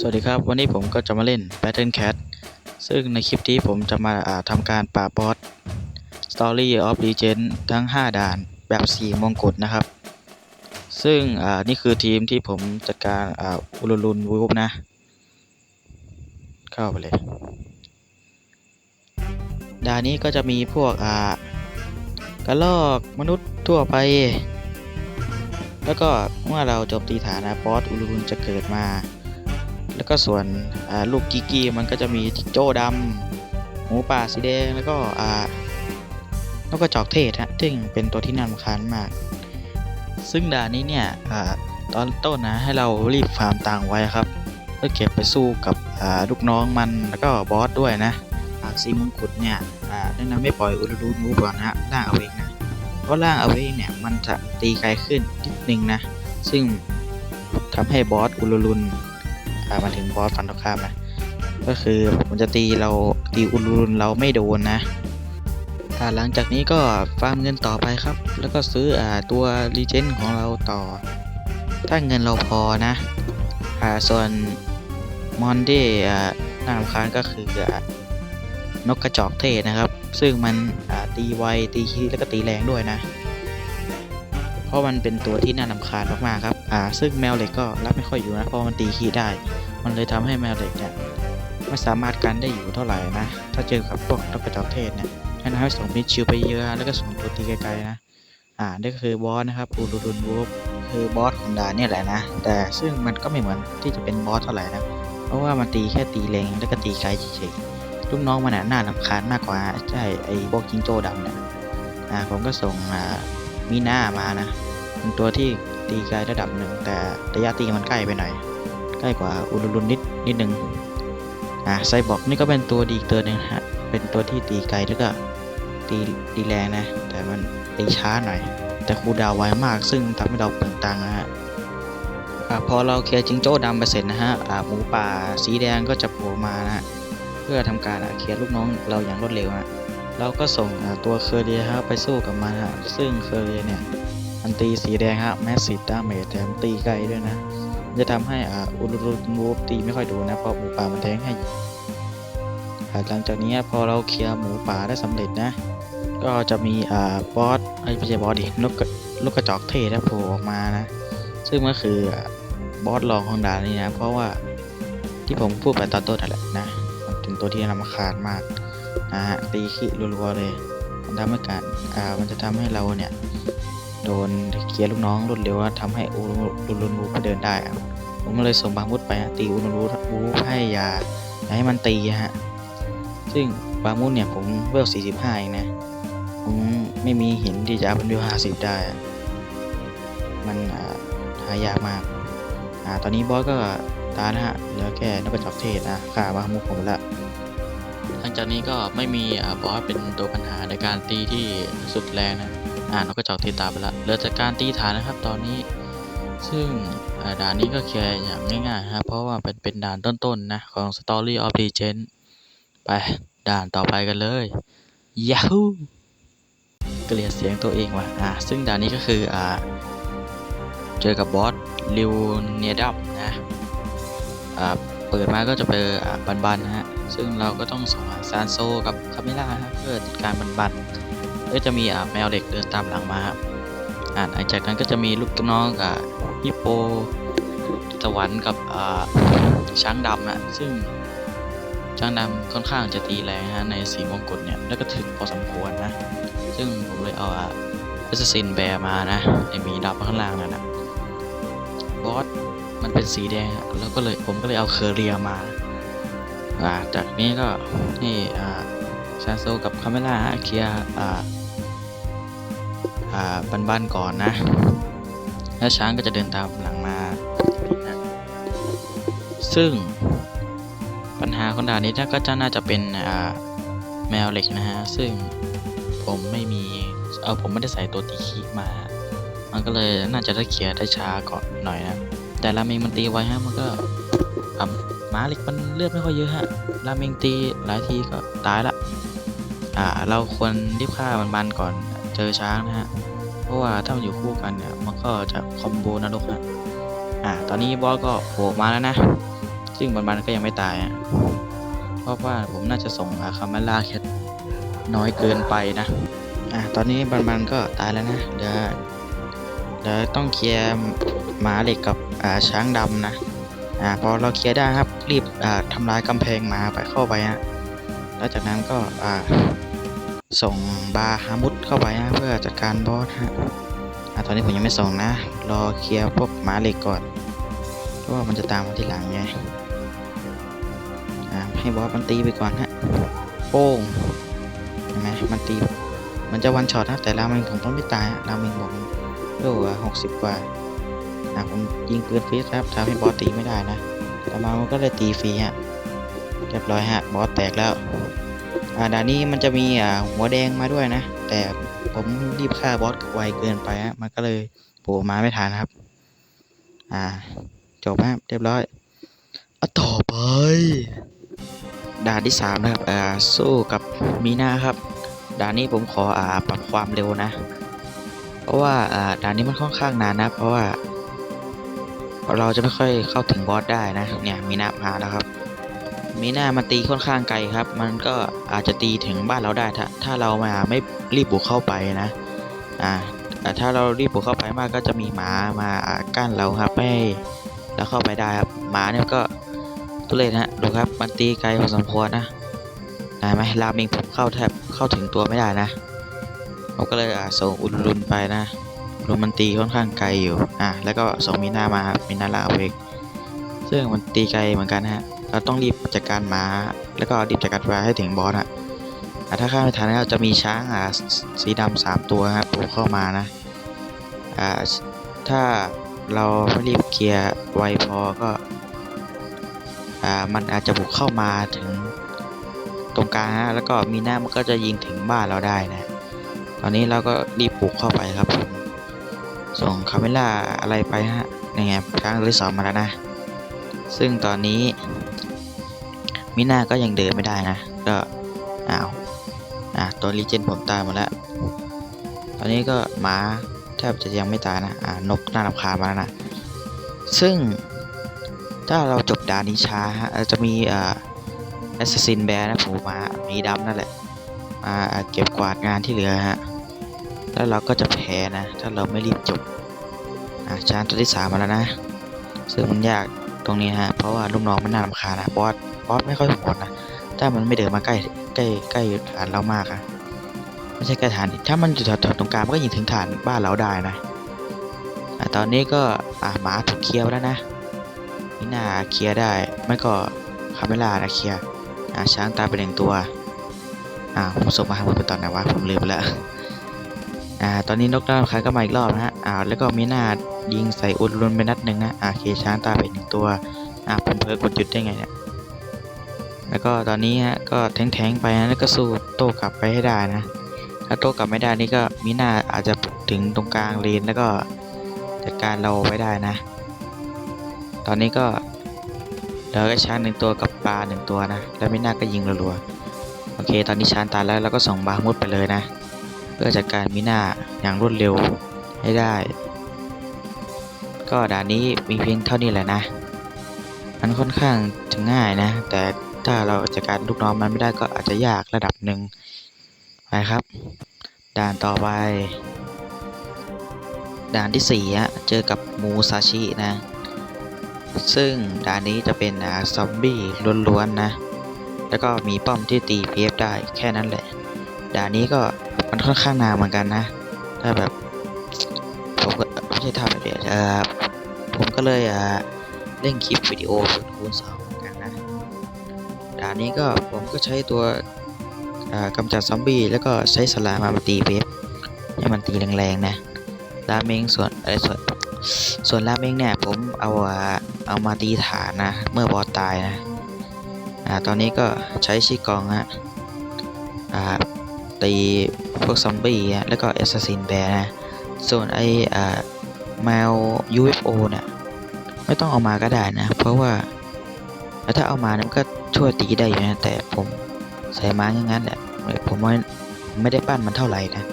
สวัสดีครับ วันนี้ผมก็จะมาเล่น Battle Cat ซึ่งในคลิปนี้ผมจะมาาทำการปราบอส Story of Legend ทั้ง 5 ด่านแบบ 4 มงกุฎนะครับ ซึ่งนี่คือทีมที่ผมจัดการอุลุลุนวูฟนะ เข้าไปเลย ด่านนี้ก็จะมีพวกกระลอกมนุษย์ทั่วไป แล้วก็เมื่อเราโจมตีฐานนะบอสอุลุลุนจะเกิดมา แล้วก็ส่วนลูกกิกีมันก็จะมีจิโจ้ดำหมูป่าสีแดงแล้วก็นกกระจอกเทศฮะซึ่งเป็นตัวที่น่ารำคาญมาก ซึ่งด่านนี้เนี่ยอตอนต้นนะให้เรารีบฟาร์มตังไว้ครับเพื่อเก็บไปสู้กับลูกน้องมันแล้วก็บอสด้วยนะหากซีมงกุฎเนี่ยแนะนำไม่ปล่อยอุลรูนูก่อนนะล่างเอาเองนะเพราะล่างเอาเองเนี่ยมันจะตีไกลขึ้นนิดนึงนะ ซึ่งทำให้บอสอุลรุน มาถึงบอสฟันตรงข้ามนะ ก็คือมันจะตีเราตีอุลุนเราไม่โดนนะอ่าหลังจากนี้ก็ฟาร์มเงินต่อไปครับ แล้วก็ซื้ออตัวรีเจนของเราต่อ ถ้าเงินเราพอนะอส่วนมอนเดอ่น่ารำคาญก็คืออนกกระจอกเทศนะครับ ซึ่งมันตีไวตีคีแล้วก็ตีแรงด้วยนะ ราะมันเป็นตัวที่น่ารำคาญมากๆครับ อ่า ซึ่งแมวเหล็กก็รับไม่ค่อยอยู่นะ เพราะมันตีขี้ได้ มันเลยทำให้แมวเหล็กเนี่ยไม่สามารถกันได้อยู่เท่าไหร่นะ ถ้าเจอกับพวกนกกระจอกเทศเนี่ยแนะนำให้ส่งมิดชิวไปเยอะแล้วก็ส่งตัวตีไกลๆนะ อ่า นี่ก็คือบอสนะครับอูรูรุนวูฟคือบอสของดานเนี่ยแหละนะ แต่ซึ่งมันก็ไม่เหมือนที่จะเป็นบอสเท่าไหร่นะ เพราะว่ามันตีแค่ตีแรงแล้วก็ตีไกลเฉยๆ ลูกน้องมันน่ะน่ารำคาญมากกว่าใช่ไอ้พวกจิงโจ้ดำเนี่ย อ่า ผมก็ส่งอ่า มีหน้ามานะเป็นตัวที่ตีไกลระดับหนึ่งแต่ระยะตีมันใกล้ไปหน่อย ใกล้กว่าอุลุลุนนิดนิดหนึ่งอ่าไซบอร์กนี่ก็เป็นตัวดีอีกตัวหนึ่งฮะเป็นตัวที่ตีไกลแล้วก็ตีตีแรงนะ แต่มันตีช้าหน่อย แต่คูดาวไวมากซึ่งทำให้เราเปลืองตังค์นะฮะอ่าพอเราเคลียร์จิงโจ้ดำไปเสร็จนะฮะอ่าหมูป่าสีแดงก็จะโผล่มานะเพื่อทำการเคลียร์ลูกน้องเราอย่างรวดเร็วฮะ เราก็ส่งตัวเคอร์เรียฮะไปสู้กับมันฮะซึ่งเคอร์เรียเนี่ยมันตีสีแดงฮะแมสซีดาเมจแถมตีไกลด้วยนะ จะทำให้อ่าอุลุรุมูฟตีไม่ค่อยโดนนะเพราะหมูป่ามันแทงให้หลังจากนี้พอเราเคลียร์หมูป่าได้สำเร็จนะ ก็จะมีอ่าบอสไอ้ไม่ใช่บอสดินกกระนกกระจอกเทศนะโผล่ออกมานะ ซึ่งก็คือบอสรองของด่านนี้นะ เพราะว่าที่ผมพูดไปตอนต้นนั่นแหละนะเป็นตัวที่รำคาญมาก นะฮะตีขี้รัวๆเลยมันทำให้การอ่ามันจะทำให้เราเนี่ย โดนเคลียร์ลูกน้องรวดเร็วแล้วทำให้อูรุนรูไปเดินได้ผมก็เลยส่งบางมุดไปตีอูรุนรูรูให้ยาอย่าให้มันตีฮะซึ่งบางมุดเนี่ยผมเวล45เองนะผมไม่มีหินที่จะอัพเป็นเวล50 ได้ มันหายากมากอ่าตอนนี้บอสก็ตายนะฮะเหลือแค่นกกระจอกเทศนะฆ่าบางมุดผมละ หลังจากนี้ก็ไม่มีอ่าบอสเป็นตัวปัญหาในการตีที่สุดแรงนะอ่านกกระจอกเทตาไปละเหลือจากการตีฐานนะครับตอนนี้ ซึ่งด่านนี้ก็แค่อย่างง่ายๆครับเพราะว่าเป็นเป็นด่านต้นๆนะของ Story of Legend ไปด่านต่อไปกันเลย Yahoo เกลียดเสียงตัวเองว่ะอ่าซึ่งด่านนี้ก็คืออ่าเจอกับบอสลิวเนียดัมนะอ่า เปิดมาก็จะเจออ่าบันๆนะฮะ ซึ่งเราก็ต้องส่งซานโซกับคาเมล่าฮะเพื่อจัดการบันๆก็จะมีแมวเด็กเดินตามหลังมาครับอ่าหลังจากนั้นก็จะมีลูกน้องกับฮิปโปสวรรค์กับช้างดำนะซึ่งช้างดำค่อนข้างจะตีแรงฮะในสีมงกุฎเนี่ยแล้วก็ถึกพอสมควรนะ ซึ่งผมเลยเอาอ่าเอสซินแบร์มานะไอมีดำข้างล่างนั่นนะ เป็นสีแดง แล้วก็เลยผมก็เลยเอาเคอเรียมาจากนี้ก็นี่อ่าซานโซกับคาเมล่าเคลียร์อ่าอ่าบันๆก่อนนะ แล้วช้างก็จะเดินตามหลังมาซึ่งปัญหาของด่านนี้ก็จะน่าจะเป็นอ่าแมวเหล็กนะฮะ ซึ่งผมไม่มี เอาผมไม่ได้ใส่ตัวตีขีมา มันก็เลยน่าจะได้เคลียร์ได้ช้าก่อนหน่อยนะ แต่ราเมงมันตีไวฮะมันก็อ่าม้าเหล็กมันเลือดไม่ค่อยเยอะฮะราเมงตีหลายทีก็ตายละอ่าเราควรรีบฆ่ามันบันก่อนเจอช้างนะฮะเพราะว่าถ้ามันอยู่คู่กันเนี่ยมันก็จะคอมโบนรกฮะอ่าตอนนี้บอสก็โผล่มาแล้วนะซึ่งมันมันก็ยังไม่ตายอะเพราะว่าผมน่าจะส่งอาคามาล่าแค่น้อยเกินไปนะอะตอนนี้บันมันก็ตายแล้วนะเดี๋ยว เดี๋ยวต้องเคลียร์หมาเหล็กกับช้างดำนะอ่าพอเราเคลียร์ได้ครับรีบอ่าทำลายกำแพงหมาไปเข้าไปฮะแล้วจากนั้นก็อ่าส่งบาฮามุดเข้าไปฮะเพื่อจัดการบอสฮะอ่าตอนนี้ผมยังไม่ส่งนะ รอเคลียร์พวกหมาเหล็กก่อนเพราะว่ามันจะตามมาทีหลังไงอ่าให้บอสมันตีไปก่อนฮะโป้งเห็นไหมมันตีมันจะวันช็อตนะแต่ราเมงผมต้องไม่ตายฮะราเมงผมเร็วกว่าหกสิบกว่าอะผมยิงปืนฟรีครับทำให้บอสตีไม่ได้นะต่อมามันก็เลยตีฟรีฮะเรียบร้อยฮะบอสแตกแล้วอ่าด่านนี้มันจะมีอ่าหัวแดงมาด้วยนะ แต่ผมรีบฆ่าบอสไวเกินไปฮะมันก็เลยโผล่มาไม่ทันครับ อ่าจบฮะเรียบร้อยเอาต่อไปด่านที่สามนะครับอ่าสู้กับมีนาครับด่านนี้ผมขออ่าปรับความเร็วนะ เพราะว่าด่านนี้มันค่อนข้างนานนะ เพราะว่า เราจะไม่ค่อยเข้าถึงบอสได้นะเนี่ยมีหน้ามาแล้วครับมีหน้ามันตีค่อนข้างไกลครับ มันก็อาจจะตีถึงบ้านเราได้ถ้าถ้าเรามาไม่รีบบุกเข้าไปนะอ่าแต่ถ้าเรารีบบุกเข้าไปมากก็จะมีหมามากั้นเราครับไม่ให้เราเข้าไปได้ครับหมาเนี่ยก็ตุเรศนฮะดูครับมันตีไกลพอสมควรนะได้ไหมราเมงผมเข้าแทบเข้าถึงตัวไม่ได้นะ ผมก็เลยอ่าส่งอุลุนไปนะลมมันตีค่อนข้างไกลอยู่อะแล้วก็ส่งมีนามาครับมีนาลาเวกซึ่งมันตีไกลเหมือนกันนะฮะเราต้องรีบจัดการหมาแล้วก็รีบจัดการปลาให้ถึงบอสอะอะถ้าข้ามไม่ทันก็จะมีช้างอะสีดำสามตัวครับปลูกเข้ามานะอ่าถ้าเราไม่รีบเคลียร์ไวพอก็อ่ามันอาจจะบุกเข้ามาถึงตรงกลางฮะแล้วก็มีหน้ามันก็จะยิงถึงบ้านเราได้นะ อนนี้เราก็รีบปลุกเข้าไปครับผมส่งคาเมล่าอะไรไปฮะนี่ไงช้างที่สองมาแล้วนะ ซึ่งตอนนี้มิน่าก็ยังเดินไม่ได้นะ ก็อ้าวอะตัวรีเจนผมตายหมดแล้ว ตอนนี้ก็หมาแทบจะยังไม่ตายนะ อ่านกน่ารำคาญมาแล้วนะ ซึ่งถ้าเราจบดาเนช้าฮะจะมีอ่าแอสซินแบร์นะผมมามีดำนั่นแหละมาเก็บกวาดงานที่เหลือฮะ แล้วเราก็จะแพ้นะ ถ้าเราไม่รีบจบอะชานตัวที่สามมาแล้วนะ ซึ่งมันยากตรงนี้ฮะ เพราะว่าลูกน้องมันน่ารำคาญนะบอสบอสไม่ค่อยโหดนะ ถ้ามันไม่เดินมาใกล้ใกล้ใกล้ฐานเรามากอะไม่ใช่ใกล้ฐานถ้ามันอยู่แถวๆตรงกลางมันก็ยิงถึงฐานบ้านเราได้นะอะตอนนี้ก็อะหมาถูกเคลียร์แล้วนะนี่น่าเคลียร์ได้ไม่ก็คาเมล่านะเคลียร์อะช้างตายไปหนึ่งตัวอ่าผมส่งมาให้ผมไปตอนไหนวะผมลืมไปแล้ว อ่าตอนนี้นกดาวคายก็มาอีกรอบนะฮะอ่าแล้วก็มีหน้ายิงใส่อุดรุนไปนัดหนึ่งนะอ่าเคช้างตายไปหนึ่งตัวอ่าผมเพิ่กดหยุดได้ไงเนี่ยแล้วก็ตอนนี้ฮะก็แทงๆไปนะแล้วก็สู้โต้กลับไปให้ได้นะถ้าโต้กลับไม่ได้นี่ก็มีหน้าอาจจะถึงตรงกลางเลนแล้วก็จัดการเราไว้ได้นะ ตอนนี้ก็เหลือแค่ช้างหนึ่งตัวกับปลาหนึ่งตัวนะ แล้วมีหน้าก็ยิงรัวๆโอเค ตอนนี้ช้านตายแล้วเราก็ส่งบามุดไปเลยนะ เพื่อจัดการมิน่าอย่างรวดเร็วให้ได้ ก็ด่านนี้มีเพียงเท่านี้แหละนะ มันค่อนข้างจะง่ายนะ แต่ถ้าเราจัดการลูกน้องมันไม่ได้ก็อาจจะยากระดับหนึ่งไปครับ ด่านต่อไป ด่านที่สี่ฮะเจอกับมูซาชินะ ซึ่งด่านนี้จะเป็นซอมบี้ล้วนๆนะ แล้วก็มีป้อมที่ตี PF ได้แค่นั้นแหละ ด่านนี้ก็ มันค่อนข้างนานเหมือนกันนะ ถ้าแบบ ผมก็ไม่ใช่ทำแบบเดียวเออผมก็เลยอ่าเล่นคลิปวิดีโอสุดคูณสองเหมือนกันนะด่านนี้ก็ผมก็ใช้ตัวอ่ากำจัดซอมบี้แล้วก็ใช้สลามมาตี PF ให้มันตีแรงๆนะราเมงส่วนไอ้ยส่วนส่วนราเมงเนี่ยผมเอาอ่าเอามาตีฐานนะ เมื่อบอสตายนะอ่าตอนนี้ก็ใช้ชิกองฮะอ่า ตีพวกซอมบี้แล้วก็แอสซัสซินแบร์นะส่วนไออ่าแมว UFO เนี่ยไม่ต้องเอามาก็ได้นะ เพราะว่าถ้าเอามานี่ยมันก็ช่วยตีได้อยู่นะแต่ผมใส่มาอย่างนั้นแหละผมว่ไม่ได้ปั้นมันเท่าไหร่นะ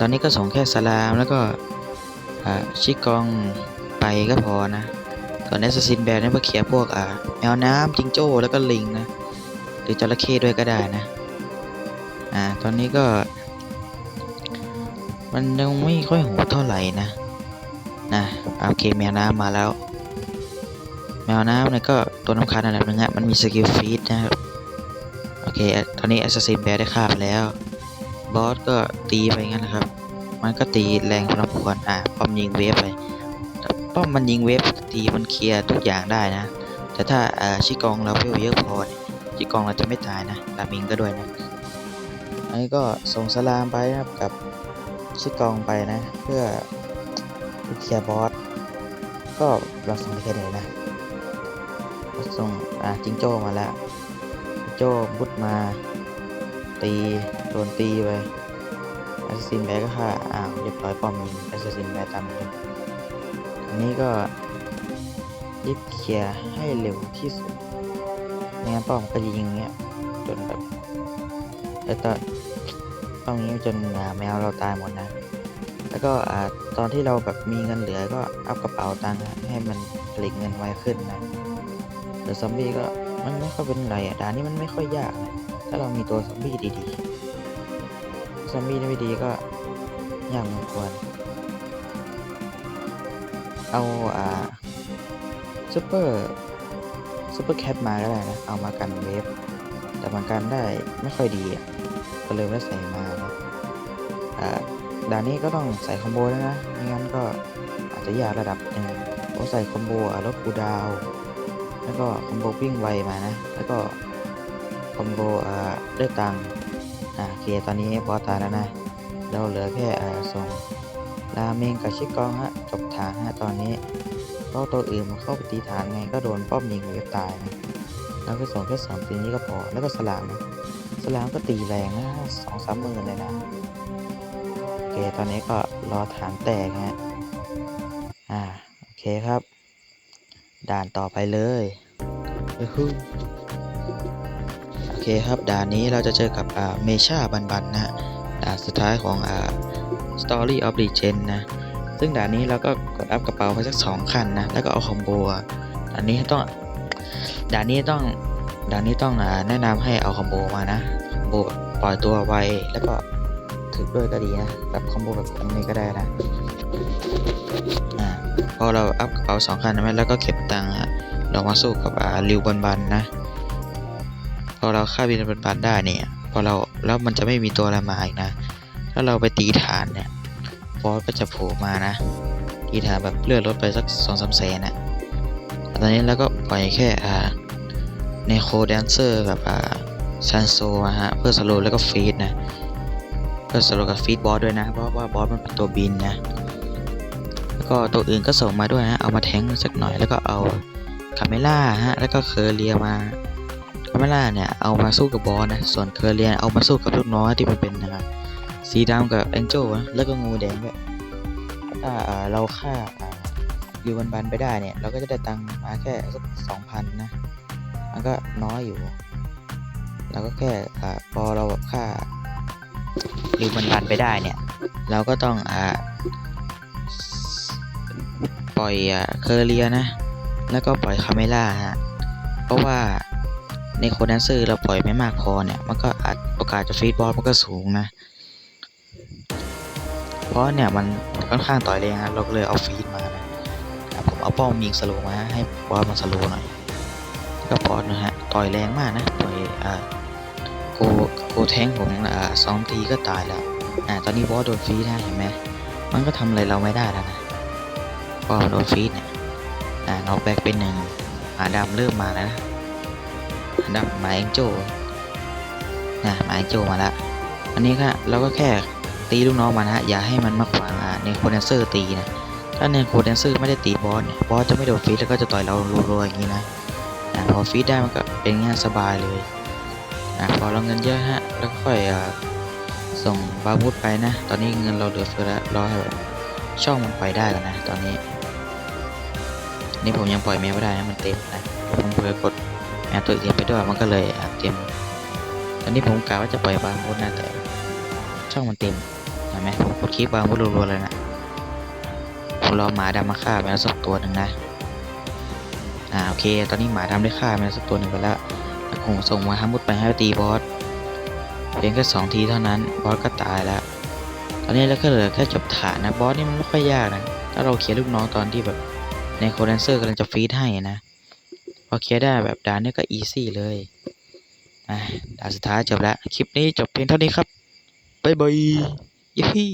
ตอนนี้ก็ส่งแค่สลามแล้วก็ชิกองไปก็พอนะก่อนแอสซัสซินแบร์เนี่ยมาเคลียร์พวกแมวน้ำจิงโจ้แล้วก็ลิงนะหรือจระเข้ด้วยก็ได้นะ อ่า ตอนนี้ก็ มันยังไม่ค่อยโหดเท่าไหร่นะ นะโอเคแมวน้ำมาแล้ว แมวน้ำเนี่ยก็ตัวน้ำคันอันดับหนึ่งอะมันมีสกิลฟีดนะครับ โอเค ตอนนี้แอสซัสซินแบร์ได้ฆ่าไปแล้ว บอสก็ตีไปงั้นนะครับ มันก็ตีแรงพอสมควรอะป้อมยิงเวฟไป ป้อมมันยิงเวฟตีมันเคลียร์ทุกอย่างได้นะ แต่ถ้าอ่าชิกองเราเวลเยอะพอชิกองเราจะไม่ตายนะลามิงก็ด้วยนะ อันนี้ก็ส่งสลามไปนะครับกับชิกองไปนะ เพื่อเคลียร์บอสก็เราส่งไปแค่ไหนนะส่งอ่าจิงโจ้มาแล้วจิงโจ้บุดมา ตีโดนตีไปแอสซินแบก็ฆ่าอ้าวเรียบร้อยป้อมยิงแอสซินแบตามยิงอันนี้ก็รีบเคลียร์ให้เร็วที่สุดไม่งั้นป้อมก็จะยิงเงี้ยจนแบบ แล้วก็ป้อมยิงจนแมวเราตายหมดนะ แล้วก็อตอนที่เราแบบมีเงินเหลือก็อัพกระเป๋าตังค์ให้มันผลิตเงินไวขึ้นนะแต่ซอมบี้ก็มันไม่ค่อยเป็นไรอะด่านนี้มันไม่ค่อยยากนะถ้าเรามีตัวซอมบี้ดีๆซอมบี้ไม่ดีก็ยากพอควร เอาอ่าซูเปอร์ซูเปอร์แคปมาก็ได้นะ เอามากันเวฟ แต่มันกันได้ไม่ค่อยดีอะก็เลยไม่ได้ใส่มานะอ่าด่านนี้ก็ต้องใส่คอมโบด้วนะไม่งั้นก็อาจจะยากระดับหนึ่งเพราะใส่คอมโบลดคูดาว แล้วก็คอมโบวิ่งไวมานะ แล้วก็คอมโบอ่าได้ตังอ่าโอเคตอนนี้บอสตายแล้วนะ เราเหลือแค่อ่าส่งราเมงกับชิกองฮะจบฐานฮะตอนนี้เพราะตัวอื่นมันเข้าไปตีฐานไงก็โดนป้อมยิงเว็บตายนะ เราก็ส่งแค่สองตีนี้ก็พอ แล้วก็สลามนะสลามก็ตีแรงนะสองสามหมื่นเลยนะโอเคตอนนี้ก็รอฐานแตกฮะอ่าโอเคครับ ด่านต่อไปเลยยูฮูโอเคครับด่านนี้เราจะเจอกับอ่าเมชาบันบันนะฮะด่านสุดท้ายของอ่า Story of Legend นะซึ่งด่านนี้เราก็กดอัพกระเป๋าไปสักสองคันนะ แล้วก็เอาคอมโบอะด่านนี้ต้อง ด่านนี้ต้องด่านนี้ต้องอแนะนำให้เอาคอมโบมานะคอมโบแบบปล่อยตัวไวแล้วก็ถึกด้วยก็ดีนะแบบคอมโบแบบนี้ก็ได้นะอ่าพอเราอัพกระเป๋าสองคันใช่ไหมแล้วก็เก็บตังค์เรามาสู้กับริวบันบันนะพอเราฆ่าบินบันบันได้เนี่ยพอเราแล้วมันจะไม่มีตัวอะไรมาอีกนะถ้าเราไปตีฐานเนี่ยบอสก็จะโผล่มานะตีฐานแบบเลือดลดไปสักสองสามแสนนะ ตอนนี้เราก็ปล่อยแค่อ่าเนโคแดนเซอร์กับอ่าซันโซนะฮะเพื่อสโลแล้วก็ฟีดนะเพื่อสโลกับฟีดบอสด้วยนะ เพราะว่าบอสมันเป็นตัวบินนะแล้วก็ตัวอื่นก็ส่งมาด้วยนะเอามาแทงสักหน่อยแล้วก็เอาคาเมล่าฮะแล้วก็เคอร์เรียมาคาเมล่าเนี่ยเอามาสู้กับบอสนะส่วนเคอร์เรียเอามาสู้กับลูกน้อยที่มันเป็นนะครับสีดำกับแองเจิลนะแล้วก็งูแดงด้วยถ้าเราฆ่า อยู่บันบันไปได้เนี่ย เราก็จะได้ตังค์มาแค่สักสองพันนะ มันก็น้อยอยู่ เราก็แค่อพอเราแบบฆ่าอยู่บันบันไปได้เนี่ย เราก็ต้องอ่าปล่อยอ่าเคอร์เรียนะ แล้วก็ปล่อยคาเมล่าฮะ เพราะว่าในโคแดนเซอร์เราปล่อยไม่มากพอเนี่ย มันก็อาจโอกาสจะฟีดบอสมันก็สูงนะ เพราะเนี่ยมันค่อนข้างต่อยแรงนะเราก็เลยเอาฟีดมานะ เอาป้อมยิงสโลมาให้บอสมันสโลหน่อยก็บอสนะฮะต่อยแรงมากนะต่อยอ่าโกโกแทงผมอ่าสองทีก็ตายแล้วอ่าตอนนี้บอสโดนฟีดนะเห็นไหมมันก็ทำอะไรเราไม่ได้แล้วนะเพราะมันโดนฟีดเนี่ยอ่านอกแบกเป็นหนึ่งหาดำเริ่มมาแล้วนะหมาดำหมายเอ็งโจนะหมาเอ็งโจมาแล้วอันนี้ก็เราก็แค่ตีลูกน้องมานะฮะอย่าให้มันมาขวางอ่าในโคเนเซอร์ตีนะ ถ้าในโคเดนเซอร์ไม่ได้ตีบอสเนี่ยบอสจะไม่โดนฟีดแล้วก็จะต่อยเรารัวๆอย่างนี้นะอ่าพอฟีดได้มันก็เป็นง่ายสบายเลยอ่าพอเราเงินเยอะฮะแล้วก็ค่อยอส่งบาวุธไปนะ ตอนนี้เงินเราเหลือเฟือแล้วรอให้ช่องมันไปได้ก่อนนะ ตอนนี้ นี่ผมยังปล่อยแมวไม่ได้นะมันเต็มนะผมเผลอกดแมวตัวอื่นไปด้วยมันก็เลยเต็ม ตอนนี้ผมกะว่าจะปล่อยบางพุดนะแต่ช่องมันเต็มเห็นไหมผมกดคลิปบางพุดรัวๆเลยนะ ผมรอหมาดำมาฆ่าไปแมวสักตัวหนึ่งนะอ่าโอเค ตอนนี้หมาทำได้ฆ่ามันสักตัวหนึ่งไปแล้วแล้วผมส่งมาทำมุดไปให้ตีบอสเพียงแค่สองทีเท่านั้นบอสก็ตายแล้ว ตอนนี้เราก็เหลือแค่จบฐานนะบอสนี่มันไม่ค่อยยากนะถ้าเราเคลียร์ลูกน้องตอนที่แบบในโคเดนเซอร์กำลังจะฟีดให้นะพอเคลียร์ได้แบบด่านนี้ก็อีซี่เลยอะด่านสุดท้ายจบแล้วคลิปนี้จบเพียงเท่านี้ครับบ๊ายบายยี่